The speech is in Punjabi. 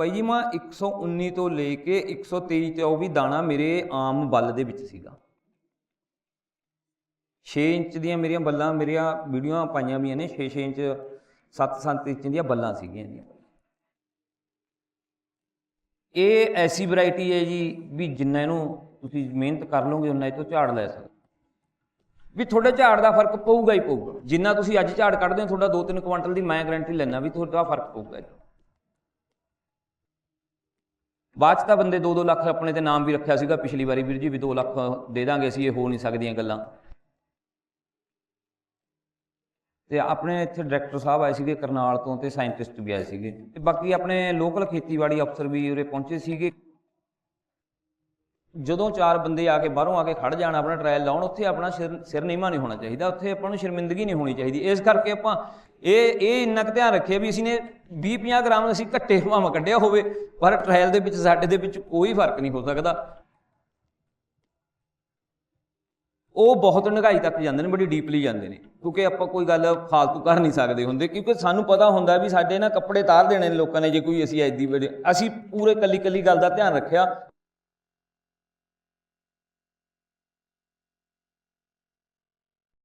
ਭਾਈ ਜੀ, ਮੈਂ 119 ਤੋਂ ਲੈ ਕੇ 123 ਤੇ ਉਹ ਵੀ ਦਾਣਾ ਮੇਰੇ ਆਮ ਬੱਲ ਦੇ ਵਿੱਚ ਸੀਗਾ। 6 ਇੰਚ ਦੀਆਂ ਮੇਰੀਆਂ ਬੱਲਾਂ, ਮੇਰੀਆਂ ਵੀਡੀਓਆਂ ਪਾਈਆਂ ਵੀਆਂ ਨੇ 6-6 ਇੰਚ 7-7 ਇੰਚ ਦੀਆਂ ਬੱਲਾਂ ਸੀਗੀਆਂ ਜੀ। ਇਹ ਐਸੀ ਵੈਰਾਈਟੀ ਹੈ ਜੀ ਵੀ ਜਿੰਨਾ ਇਹਨੂੰ ਤੁਸੀਂ ਮਿਹਨਤ ਕਰ ਲਓਗੇ, ਉਨਾ ਇਹ ਤੋਂ ਝਾੜ ਲੈ ਸਕਦੇ ਵੀ ਤੁਹਾਡੇ ਝਾੜ ਦਾ ਫ਼ਰਕ ਪਊਗਾ ਹੀ ਪਊਗਾ। ਜਿੰਨਾ ਤੁਸੀਂ ਅੱਜ ਝਾੜ ਕੱਢਦੇ ਹੋ, ਤੁਹਾਡਾ 2-3 ਕੁਇੰਟਲ ਦੀ ਮੈਂ ਗਾਰੰਟੀ ਲੈਣਾ ਵੀ ਤੁਹਾਡਾ ਫ਼ਰਕ ਪਊਗਾ ਜੀ ਬਾਅਦ 'ਚ ਤਾਂ ਬੰਦੇ 2-2 ਲੱਖ ਆਪਣੇ ਤੇ ਨਾਮ ਵੀ ਰੱਖਿਆ ਸੀਗਾ, ਪਿਛਲੀ ਵਾਰੀ ਵੀਰ ਜੀ ਵੀ 2 ਲੱਖ ਦੇ ਦਾਂਗੇ ਅਸੀਂ, ਇਹ ਹੋ ਨਹੀਂ ਸਕਦੀਆਂ ਗੱਲਾਂ। ਤੇ ਆਪਣੇ ਇੱਥੇ ਡਾਇਰੈਕਟਰ ਸਾਹਿਬ ਆਏ ਸੀਗੇ ਕਰਨਾਲ ਤੋਂ ਤੇ ਸਾਇੰਟਿਸਟ ਵੀ ਆਏ ਸੀਗੇ। ਤੇ ਬਾਕੀ ਆਪਣੇ ਲੋਕਲ ਖੇਤੀਬਾੜੀ ਅਫਸਰ ਵੀ ਉਰੇ ਪਹੁੰਚੇ ਸੀਗੇ। ਜਦੋਂ ਚਾਰ ਬੰਦੇ ਆ ਕੇ ਬਾਹਰੋਂ ਆ ਕੇ ਖੜ ਜਾਣ ਆਪਣਾ ਟ੍ਰਾਇਲ ਲਾਉਣ, ਉੱਥੇ ਆਪਣਾ ਸਿਰ ਸਿਰ ਨੀਵਾਂ ਨਹੀਂ ਹੋਣਾ ਚਾਹੀਦਾ, ਉੱਥੇ ਆਪਾਂ ਨੂੰ ਸ਼ਰਮਿੰਦਗੀ ਨਹੀਂ ਹੋਣੀ ਚਾਹੀਦੀ। ਇਸ ਕਰਕੇ ਆਪਾਂ ਇਹ ਇਹ ਇੰਨਾ ਕੁ ਧਿਆਨ ਰੱਖਿਆ ਵੀ ਅਸੀਂ ਨੇ 20 50 ਗ੍ਰਾਮ ਅਸੀਂ ਘੱਟੇ ਭਾਵੇਂ ਕੱਢਿਆ ਹੋਵੇ, ਪਰ ਟ੍ਰਾਇਲ ਦੇ ਵਿੱਚ, ਸਾਡੇ ਦੇ ਵਿੱਚ ਕੋਈ ਫ਼ਰਕ ਨਹੀਂ ਹੋ ਸਕਦਾ। ਉਹ ਬਹੁਤ ਡੂੰਘਾਈ ਤੱਕ ਜਾਂਦੇ ਨੇ, ਬੜੀ ਡੀਪਲੀ ਜਾਂਦੇ ਨੇ, ਕਿਉਂਕਿ ਆਪਾਂ ਕੋਈ ਗੱਲ ਫਾਲਤੂ ਕਰ ਨਹੀਂ ਸਕਦੇ ਹੁੰਦੇ, ਕਿਉਂਕਿ ਸਾਨੂੰ ਪਤਾ ਹੁੰਦਾ ਵੀ ਸਾਡੇ ਨਾ ਕੱਪੜੇ ਤਾਰ ਦੇਣੇ ਨੇ ਲੋਕਾਂ ਨੇ, ਜੇ ਕੋਈ ਅਸੀਂ ਐਦੀ ਅਸੀਂ ਪੂਰੇ ਕੱਲੀ ਕੱਲੀ ਗੱਲ ਦਾ ਧਿਆਨ ਰੱਖਿਆ